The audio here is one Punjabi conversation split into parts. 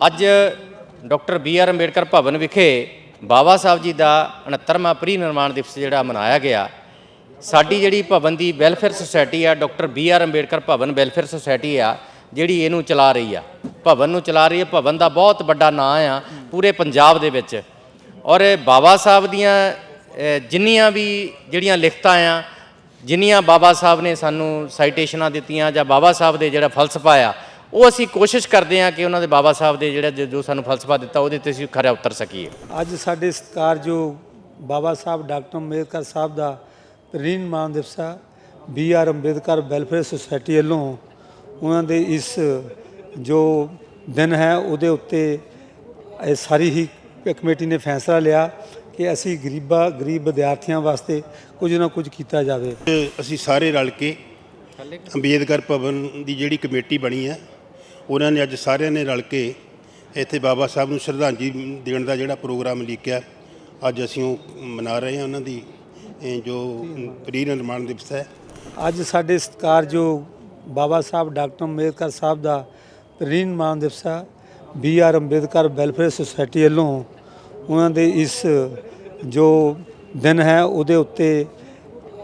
ਅੱਜ doctor B R Ambedkar Bhawan ਵਿਖੇ ਬਾਬਾ ਸਾਹਿਬ ਜੀ ਦਾ 69ਵਾਂ ਪ੍ਰੀ ਨਿਰਮਾਣ ਦਿਵਸ ਜਿਹੜਾ ਮਨਾਇਆ ਗਿਆ। ਸਾਡੀ ਜਿਹੜੀ ਭਵਨ ਦੀ ਵੈਲਫੇਅਰ ਸੁਸਾਇਟੀ ਆ, doctor B R Ambedkar Bhawan welfare society ਆ, ਜਿਹੜੀ ਇਹਨੂੰ ਚਲਾ ਰਹੀ ਆ। ਭਵਨ ਨੂੰ ਚਲਾ ਰਹੀ ਹੈ ਭਵਨ ਦਾ ਬਹੁਤ ਵੱਡਾ ਨਾਂ ਆ ਪੂਰੇ ਪੰਜਾਬ ਦੇ ਵਿੱਚ। ਔਰ ਬਾਬਾ ਸਾਹਿਬ ਦੀਆਂ ਜਿੰਨੀਆਂ ਵੀ ਜਿਹੜੀਆਂ ਲਿਖਤਾਂ ਆ, ਜਿੰਨੀਆਂ ਬਾਬਾ ਸਾਹਿਬ ਨੇ ਸਾਨੂੰ ਸਾਈਟੇਸ਼ਨਾਂ ਦਿੱਤੀਆਂ ਜਾਂ ਬਾਬਾ ਸਾਹਿਬ ਦੇ ਜਿਹੜਾ ਫਲਸਫਾ ਆ ਉਹ ਅਸੀਂ ਕੋਸ਼ਿਸ਼ ਕਰਦੇ ਹਾਂ ਕਿ ਉਹਨਾਂ ਦੇ ਬਾਬਾ ਸਾਹਿਬ ਦੇ ਜਿਹੜਾ ਜੋ- ਜੋ ਸਾਨੂੰ ਫਲਸਫਾ ਦਿੱਤਾ ਉਹਦੇ ਤੇ ਅਸੀਂ ਖਰਾ ਉਤਰ ਸਕੀਏ। ਅੱਜ ਸਾਡੇ ਸਤਿਕਾਰਯੋਗ ਬਾਬਾ ਸਾਹਿਬ ਡਾਕਟਰ ਅੰਬੇਦਕਰ ਸਾਹਿਬ ਦਾ ਪ੍ਰੀਨਮਾਨ ਦਿਵਸ ਆ। B R Ambedkar welfare society ਵੱਲੋਂ ਉਹਨਾਂ ਦੇ ਇਸ ਜੋ ਦਿਨ ਹੈ ਉਹਦੇ ਉੱਤੇ ਇਹ ਸਾਰੀ ਹੀ ਕਮੇਟੀ ਨੇ ਫੈਸਲਾ ਲਿਆ ਕਿ ਅਸੀਂ ਗਰੀਬਾਂ ਗਰੀਬ ਵਿਦਿਆਰਥੀਆਂ ਵਾਸਤੇ ਕੁਝ ਨਾ ਕੁਝ ਕੀਤਾ ਜਾਵੇ। ਅਸੀਂ ਸਾਰੇ ਰਲ ਕੇ ਅੰਬੇਦਕਰ ਭਵਨ ਦੀ ਜਿਹੜੀ ਕਮੇਟੀ ਬਣੀ ਹੈ ਉਹਨਾਂ ਨੇ ਅੱਜ ਸਾਰਿਆਂ ਨੇ ਰਲ ਕੇ ਇੱਥੇ ਬਾਬਾ ਸਾਹਿਬ ਨੂੰ ਸ਼ਰਧਾਂਜਲੀ ਦੇਣ ਦਾ ਜਿਹੜਾ ਪ੍ਰੋਗਰਾਮ ਲਿਖਿਆ, ਅੱਜ ਅਸੀਂ ਉਹ ਮਨਾ ਰਹੇ ਹਾਂ ਉਹਨਾਂ ਦੀ ਜੋ ਪ੍ਰੀ ਨਿਰਮਾਣ ਦਿਵਸ ਹੈ। ਅੱਜ ਸਾਡੇ ਸਤਿਕਾਰਯੋਗ ਬਾਬਾ ਸਾਹਿਬ ਡਾਕਟਰ ਅੰਬੇਦਕਰ ਸਾਹਿਬ ਦਾ ਪ੍ਰੀਨਮਾਨ ਦਿਵਸ ਆ B R Ambedkar welfare society ਵੱਲੋਂ ਉਹਨਾਂ ਦੇ ਇਸ ਜੋ ਦਿਨ ਹੈ, ਉਹਦੇ ਉੱਤੇ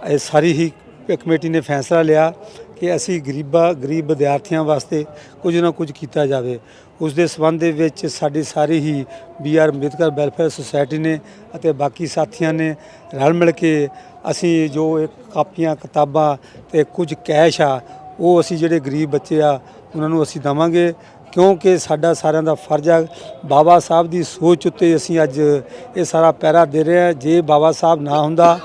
ਇਹ ਸਾਰੀ ਹੀ ਕਮੇਟੀ ਨੇ ਫੈਸਲਾ ਲਿਆ। ਕਿ ਅਸੀਂ ਗਰੀਬਾਂ, ਗਰੀਬ ਵਿਦਿਆਰਥੀਆਂ ਵਾਸਤੇ ਕੁਝ ਨਾ ਕੁਝ ਕੀਤਾ ਜਾਵੇ। ਉਸ ਦੇ ਸਬੰਧ ਦੇ ਵਿੱਚ ਸਾਡੇ ਸਾਰੇ ਹੀ B R Ambedkar welfare society ਨੇ ਅਤੇ ਬਾਕੀ ਸਾਥੀਆਂ ਨੇ ਰਲ ਮਿਲ ਕੇ ਅਸੀਂ ਜੋ ਇਹ ਕਾਪੀਆਂ, ਕਿਤਾਬਾਂ ਤੇ ਕੁਝ ਕੈਸ਼ ਆ, ਉਹ ਅਸੀਂ ਜਿਹੜੇ ਗਰੀਬ ਬੱਚੇ ਆ, ਉਹਨਾਂ ਨੂੰ ਅਸੀਂ ਦਵਾਂਗੇ। ਕਿਉਂਕਿ ਸਾਡਾ ਸਾਰਿਆਂ ਦਾ ਫਰਜ਼ ਆ, ਬਾਬਾ ਸਾਹਿਬ ਦੀ ਸੋਚ ਉੱਤੇ ਅਸੀਂ ਅੱਜ ਇਹ ਸਾਰਾ ਪੈਰਾ ਦੇ ਰਹੇ ਹਾਂ। ਜੇ ਬਾਬਾ ਸਾਹਿਬ ਨਾ ਹੁੰਦਾ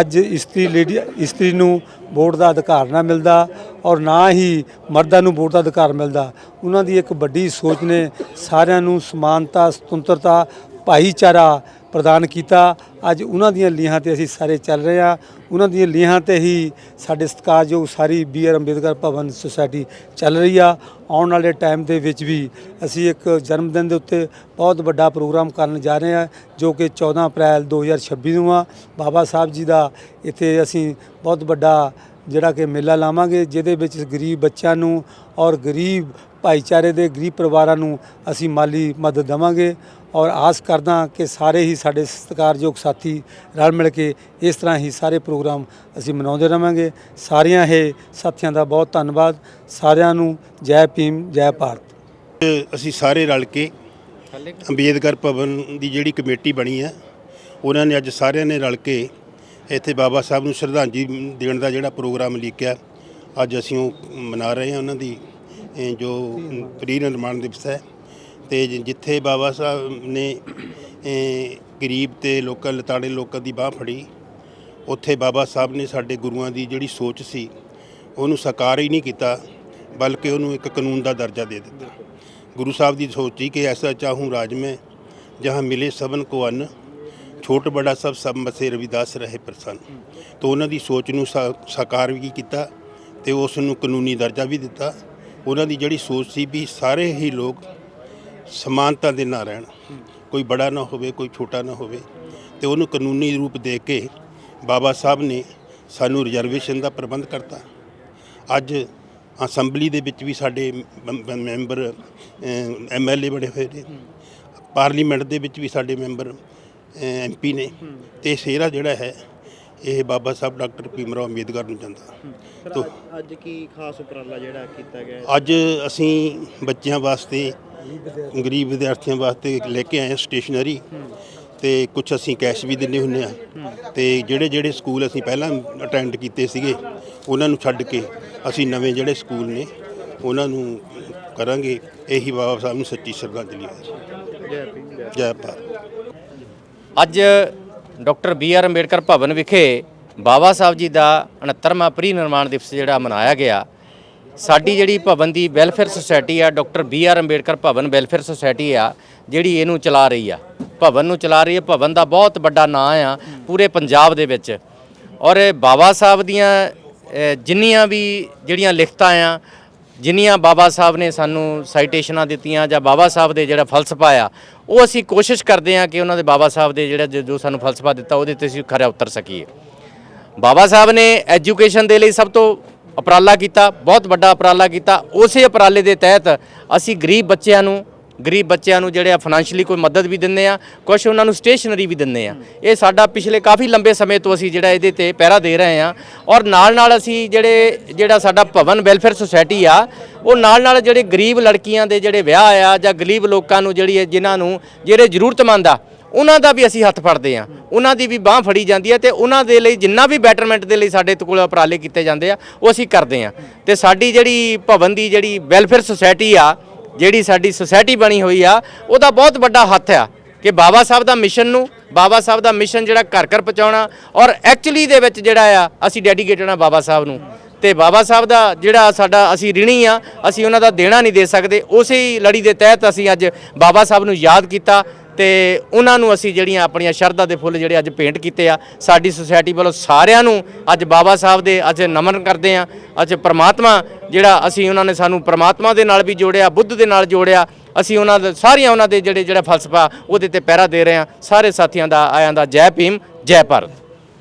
ਅੱਜ ਇਸਤਰੀ ਲੇਡੀ ਇਸਤਰੀ ਨੂੰ ਵੋਟ ਦਾ ਅਧਿਕਾਰ ਨਾ ਮਿਲਦਾ ਔਰ ਨਾ ਹੀ ਮਰਦਾਂ ਨੂੰ ਵੋਟ ਦਾ ਅਧਿਕਾਰ ਮਿਲਦਾ। ਉਹਨਾਂ ਦੀ ਇੱਕ ਵੱਡੀ ਸੋਚ ਨੇ ਸਾਰਿਆਂ ਨੂੰ ਸਮਾਨਤਾ, ਸੁਤੰਤਰਤਾ ਭਾਈਚਾਰਾ ਪ੍ਰਦਾਨ ਕੀਤਾ। ਅੱਜ ਉਹਨਾਂ ਦੀਆਂ ਲੀਹਾਂ ਤੇ ਅਸੀਂ ਸਾਰੇ ਚੱਲ ਰਹੇ ਹਾਂ। ਉਹਨਾਂ ਦੀਆਂ ਲੀਹਾਂ ਤੇ ਹੀ ਸਾਡੇ ਸਤਿਕਾਰਯੋਗ ਸਾਰੀ B R Ambedkar Bhawan society ਚੱਲ ਰਹੀ ਆ। ਆਉਣ ਵਾਲੇ ਟਾਈਮ ਦੇ ਵਿੱਚ ਵੀ ਅਸੀਂ ਇੱਕ ਜਨਮ ਦਿਨ ਦੇ ਉੱਤੇ ਬਹੁਤ ਵੱਡਾ ਪ੍ਰੋਗਰਾਮ ਕਰਨ ਜਾ ਰਹੇ ਹਾਂ, ਜੋ ਕਿ 14 ਅਪ੍ਰੈਲ 2026 ਨੂੰ ਆ। ਬਾਬਾ ਸਾਹਿਬ ਜੀ ਦਾ ਇੱਥੇ ਅਸੀਂ ਬਹੁਤ ਵੱਡਾ ਜਿਹੜਾ ਕਿ ਮੇਲਾ ਲਾਵਾਂਗੇ, ਜਿਹਦੇ ਵਿੱਚ ਗਰੀਬ ਬੱਚਿਆਂ ਨੂੰ ਔਰ ਗਰੀਬ ਭਾਈਚਾਰੇ ਦੇ ਗਰੀਬ ਪਰਿਵਾਰਾਂ ਨੂੰ ਅਸੀਂ ਮਾਲੀ ਮਦਦ ਦੇਵਾਂਗੇ। ਔਰ ਆਸ ਕਰਦਾ ਕਿ ਸਾਰੇ ਹੀ ਸਾਡੇ ਸਤਿਕਾਰਯੋਗ ਸਾਥੀ ਰਲ ਮਿਲ ਕੇ ਇਸ ਤਰ੍ਹਾਂ ਹੀ ਸਾਰੇ ਪ੍ਰੋਗਰਾਮ ਅਸੀਂ ਮਨਾਉਂਦੇ ਰਵਾਂਗੇ। ਸਾਰਿਆਂ ਇਹ ਸਾਥੀਆਂ ਦਾ ਬਹੁਤ ਧੰਨਵਾਦ। ਸਾਰਿਆਂ ਨੂੰ ਜੈ ਭੀਮ ਜੈ ਭਾਰਤ। ਅਸੀਂ ਸਾਰੇ ਰਲ ਕੇ ਅੰਬੇਦਕਰ ਭਵਨ ਦੀ ਜਿਹੜੀ ਕਮੇਟੀ ਬਣੀ ਹੈ ਉਹਨਾਂ ਨੇ ਅੱਜ ਸਾਰਿਆਂ ਨੇ ਰਲ ਕੇ ਇੱਥੇ ਬਾਬਾ ਸਾਹਿਬ ਨੂੰ ਸ਼ਰਧਾਂਜਲੀ ਦੇਣ ਦਾ ਜਿਹੜਾ ਪ੍ਰੋਗਰਾਮ ਲਿਖਿਆ ਅੱਜ ਅਸੀਂ ਉਹ ਮਨਾ ਰਹੇ ਹਾਂ ਉਹਨਾਂ ਦੀ ਜੋ ਪ੍ਰੀ ਨਿਰਮਾਣ ਦਿਵਸ ਹੈ। ਤੇ ਜਿੱਥੇ ਬਾਬਾ ਸਾਹਿਬ ਨੇ ਗਰੀਬ ਤੇ ਲੋਕਾਂ, ਲਤਾੜੇ ਲੋਕਾਂ ਦੀ ਬਾਹ ਫੜੀ, ਉੱਥੇ ਬਾਬਾ ਸਾਹਿਬ ਨੇ ਸਾਡੇ ਗੁਰੂਆਂ ਦੀ ਜਿਹੜੀ ਸੋਚ ਸੀ, ਉਹਨੂੰ ਸਾਕਾਰ ਹੀ ਨਹੀਂ ਕੀਤਾ, ਬਲਕਿ ਉਹਨੂੰ ਇੱਕ ਕਾਨੂੰਨ ਦਾ ਦਰਜਾ ਦੇ ਦਿੱਤਾ। ਗੁਰੂ ਸਾਹਿਬ ਦੀ ਸੋਚ ਸੀ ਕਿ ਐਸਾ ਚਾਹੂੰ ਰਾਜ ਮੈਂ, ਜਹਾਂ ਮਿਲੇ ਸਭਨ ਕੋ ਅੰਨ, ਛੋਟ ਬੜਾ ਸਭ ਸਭ ਮਸੇ ਰਵਿਦਾਸ ਰਹੇ ਪ੍ਰਸੰਨ। ਤੋਂ ਉਹਨਾਂ ਦੀ ਸੋਚ ਨੂੰ ਸਾ- ਸਾਕਾਰ ਵੀ ਕੀਤਾ ਤੇ ਉਸ ਨੂੰ ਕਾਨੂੰਨੀ ਦਰਜਾ ਵੀ ਦਿੱਤਾ। ਉਹਨਾਂ ਦੀ ਜਿਹੜੀ ਸੋਚ ਸੀ ਵੀ ਸਾਰੇ ਹੀ ਲੋਕ ਸਮਾਨਤਾ ਦੇ ਨਾਲ ਰਹਿਣ। ਕੋਈ ਬੜਾ ਨਾ ਹੋਵੇ ਕੋਈ ਛੋਟਾ ਨਾ ਹੋਵੇ। ਤੇ ਉਹਨੂੰ ਕਾਨੂੰਨੀ ਰੂਪ ਦੇ ਕੇ ਬਾਬਾ ਸਾਹਿਬ ਨੇ ਸਾਨੂੰ ਰਿਜ਼ਰਵੇਸ਼ਨ ਦਾ ਪ੍ਰਬੰਧ ਕਰਤਾ। ਅੱਜ ਅਸੈਂਬਲੀ ਦੇ ਵਿੱਚ ਵੀ ਸਾਡੇ ਮ- ਮੈਂਬਰ ਐਮਐਲਏ ਬਣੇ ਹੋਏ ਨੇ। ਪਾਰਲੀਮੈਂਟ ਦੇ ਵਿੱਚ ਵੀ ਸਾਡੇ ਮੈਂਬਰ ਐਮਪੀ ਨੇ। ਤੇ ਸੇਰਾ ਜਿਹੜਾ ਹੈ ਇਹ ਬਾਬਾ ਸਾਹਿਬ ਡਾਕਟਰ ਭੀਮਰਾਓ ਅੰਬੇਦਕਰ ਨੂੰ ਜਾਂਦਾ। ਤੋ ਅੱਜ ਕੀ ਖਾਸ ਉਪਰਾਲਾ ਜਿਹੜਾ ਕੀਤਾ ਗਿਆ? ਹੈ? ਅੱਜ ਅਸੀਂ ਬੱਚਿਆਂ ਵਾਸਤੇ ਗਰੀਬ ਵਿਦਿਆਰਥੀਆਂ ਵਾਸਤੇ ਲੈ ਕੇ ਆਏ ਹਾਂ ਸਟੇਸ਼ਨਰੀ ਤੇ ਕੁਝ ਅਸੀਂ ਕੈਸ਼ ਵੀ ਦਿੰਨੇ ਹੁੰਨੇ ਆ ਤੇ ਜਿਹੜੇ ਜਿਹੜੇ ਸਕੂਲ ਅਸੀਂ ਪਹਿਲਾਂ ਅਟੈਂਡ ਕੀਤੇ ਸੀਗੇ, ਉਹਨਾਂ ਨੂੰ ਛੱਡ ਕੇ ਅਸੀਂ ਨਵੇਂ ਜਿਹੜੇ ਸਕੂਲ ਨੇ, ਉਹਨਾਂ ਨੂੰ ਕਰਾਂਗੇ। ਇਹੀ ਬਾਬਾ ਸਾਹਿਬ ਨੂੰ ਸੱਚੀ ਸ਼ਰਧਾਂਜਲੀ ਹੈ। ਜੈ ਭੀਮ ਜੈ ਭਾਰਤ। ਅੱਜ doctor B R Ambedkar Bhawan ਵਿਖੇ ਬਾਬਾ ਸਾਹਿਬ ਜੀ ਦਾ 69ਵਾਂ ਪ੍ਰੀ ਨਿਰਮਾਣ ਦਿਵਸ ਜਿਹੜਾ ਮਨਾਇਆ ਗਿਆ। ਸਾਡੀ ਜਿਹੜੀ ਭਵਨ ਦੀ ਵੈਲਫੇਅਰ ਸੁਸਾਇਟੀ ਆ, doctor B R Ambedkar Bhawan welfare society ਆ, ਜਿਹੜੀ ਇਹਨੂੰ ਚਲਾ ਰਹੀ ਆ। ਭਵਨ ਨੂੰ ਚਲਾ ਰਹੀ ਹੈ ਭਵਨ ਦਾ ਬਹੁਤ ਵੱਡਾ ਨਾਂ ਆ ਪੂਰੇ ਪੰਜਾਬ ਦੇ ਵਿੱਚ। ਔਰ ਬਾਬਾ ਸਾਹਿਬ ਦੀਆਂ ਜਿੰਨੀਆਂ ਵੀ ਜਿਹੜੀਆਂ ਲਿਖਤਾਂ ਆ, ਜਿੰਨੀਆਂ ਬਾਬਾ ਸਾਹਿਬ ਨੇ ਸਾਨੂੰ ਸਾਈਟੇਸ਼ਨਾਂ ਦਿੱਤੀਆਂ ਜਾਂ ਬਾਬਾ ਸਾਹਿਬ ਦੇ ਜਿਹੜਾ ਫਲਸਫਾ ਆ, ਉਹ ਅਸੀਂ ਕੋਸ਼ਿਸ਼ ਕਰਦੇ ਹਾਂ ਕਿ ਉਹਨਾਂ ਦੇ ਬਾਬਾ ਸਾਹਿਬ ਦੇ ਜਿਹੜਾ ਜੋ- ਜੋ ਸਾਨੂੰ ਫਲਸਫਾ ਦਿੱਤਾ, ਉਹਦੇ ਤੇ ਅਸੀਂ ਖਰਾ ਉਤਰ ਸਕੀਏ। ਬਾਬਾ ਸਾਹਿਬ ਨੇ ਐਜੂਕੇਸ਼ਨ ਦੇ ਲਈ ਸਭ ਤੋਂ ਉਪਰਾਲਾ ਕੀਤਾ, ਬਹੁਤ ਵੱਡਾ ਉਪਰਾਲਾ ਕੀਤਾ। ਉਸੇ ਉਪਰਾਲੇ ਦੇ ਤਹਿਤ ਅਸੀਂ ਗਰੀਬ ਬੱਚਿਆਂ ਨੂੰ, ਗਰੀਬ ਬੱਚਿਆਂ ਨੂੰ ਜਿਹੜੇ ਆ ਫਾਈਨੈਂਸ਼ੀਅਲੀ ਕੋਈ ਮਦਦ ਵੀ ਦਿੰਦੇ ਆ ਕੁਝ ਉਹਨਾਂ ਨੂੰ ਸਟੇਸ਼ਨਰੀ ਵੀ ਦਿੰਦੇ ਆ ਇਹ ਸਾਡਾ ਪਿਛਲੇ ਕਾਫੀ ਲੰਬੇ ਸਮੇਂ ਤੋਂ ਅਸੀਂ ਜਿਹੜਾ ਇਹਦੇ ਤੇ ਪਹਿਰਾ ਦੇ ਰਹੇ ਆ ਔਰ ਨਾਲ ਨਾਲ ਅਸੀਂ ਜਿਹੜੇ, ਜਿਹੜਾ ਸਾਡਾ ਭਵਨ ਵੈਲਫੇਅਰ ਸੁਸਾਇਟੀ ਆ, ਉਹ ਨਾਲ ਨਾਲ ਜਿਹੜੇ ਗਰੀਬ ਲੜਕੀਆਂ ਦੇ ਜਿਹੜੇ ਵਿਆਹ ਆ ਜਾਂ ਗਰੀਬ ਲੋਕਾਂ ਨੂੰ ਜਿਹੜੀ ਹੈ ਜਿਨ੍ਹਾਂ ਨੂੰ, ਜਿਹੜੇ ਜ਼ਰੂਰਤਮੰਦ ਆ ਉਹਨਾਂ ਦਾ ਵੀ ਅਸੀਂ ਹੱਥ ਫੜਦੇ ਆ ਉਹਨਾਂ ਦੀ ਵੀ ਬਾਹ ਫੜੀ ਜਾਂਦੀ ਹੈ ਤੇ ਉਹਨਾਂ ਦੇ ਲਈ ਜਿੰਨਾ ਵੀ ਬੈਟਰਮੈਂਟ ਦੇ ਲਈ ਸਾਡੇ ਕੋਲ ਉਪਰਾਲੇ ਕੀਤੇ ਜਾਂਦੇ ਆ, ਉਹ ਅਸੀਂ ਕਰਦੇ ਆ ਤੇ ਸਾਡੀ ਜਿਹੜੀ ਭਵਨ ਦੀ ਜਿਹੜੀ ਵੈਲਫੇਅਰ ਸੁਸਾਇਟੀ ਆ, ਜਿਹੜੀ ਸਾਡੀ ਸੁਸਾਇਟੀ ਬਣੀ ਹੋਈ ਆ, ਉਹਦਾ ਬਹੁਤ ਵੱਡਾ ਹੱਥ ਆ ਕਿ ਬਾਬਾ ਸਾਹਿਬ ਦਾ ਮਿਸ਼ਨ ਨੂੰ, ਬਾਬਾ ਸਾਹਿਬ ਦਾ ਮਿਸ਼ਨ ਜਿਹੜਾ ਘਰ ਘਰ ਪਹੁੰਚਾਉਣਾ ਔਰ ਐਕਚੁਅਲੀ ਦੇ ਵਿੱਚ ਜਿਹੜਾ ਆ, ਅਸੀਂ ਡੈਡੀਕੇਟਡ ਆ ਬਾਬਾ ਸਾਹਿਬ ਨੂੰ। ਤੇ ਬਾਬਾ ਸਾਹਿਬ ਦਾ ਜਿਹੜਾ ਸਾਡਾ ਅਸੀਂ ਰਿਣੀ ਆ, ਅਸੀਂ ਉਹਨਾਂ ਦਾ ਦੇਣਾ ਨਹੀਂ ਦੇ ਸਕਦੇ। ਉਸੇ ਹੀ ਲੜੀ ਦੇ ਤਹਿਤ ਅਸੀਂ ਅੱਜ ਬਾਬਾ ਸਾਹਿਬ ਨੂੰ ਯਾਦ ਕੀਤਾ ਤੇ ਉਹਨਾਂ ਨੂੰ ਅਸੀਂ ਜਿਹੜੀਆਂ ਆਪਣੀਆਂ ਸ਼ਰਧਾ ਦੇ ਫੁੱਲ ਜਿਹੜੇ ਅੱਜ ਪੇਂਟ ਕੀਤੇ ਆ, ਸਾਡੀ ਸੁਸਾਇਟੀ ਵੱਲੋਂ ਸਾਰਿਆਂ ਨੂੰ ਅੱਜ ਬਾਬਾ ਸਾਹਿਬ ਦੇ ਅੱਜ ਨਮਨ ਕਰਦੇ ਆ, ਅੱਜ ਪ੍ਰਮਾਤਮਾ ਜਿਹੜਾ ਅਸੀਂ ਉਹਨਾਂ ਨੇ ਸਾਨੂੰ ਪ੍ਰਮਾਤਮਾ ਦੇ ਨਾਲ ਵੀ ਜੋੜਿਆ, ਬੁੱਧ ਦੇ ਨਾਲ ਜੋੜਿਆ, ਅਸੀਂ ਉਹਨਾਂ ਦੇ ਸਾਰੀਆਂ ਉਹਨਾਂ ਦੇ ਜਿਹੜੇ ਜਿਹੜਾ ਫਲਸਫਾ ਉਹਦੇ ਤੇ ਪਹਿਰਾ ਦੇ ਰਹੇ ਆ, ਸਾਰੇ ਸਾਥੀਆਂ ਦਾ, ਆਇਆਂ ਦਾ ਜੈ ਭੀਮ, ਜੈ ਭਾਰਤ।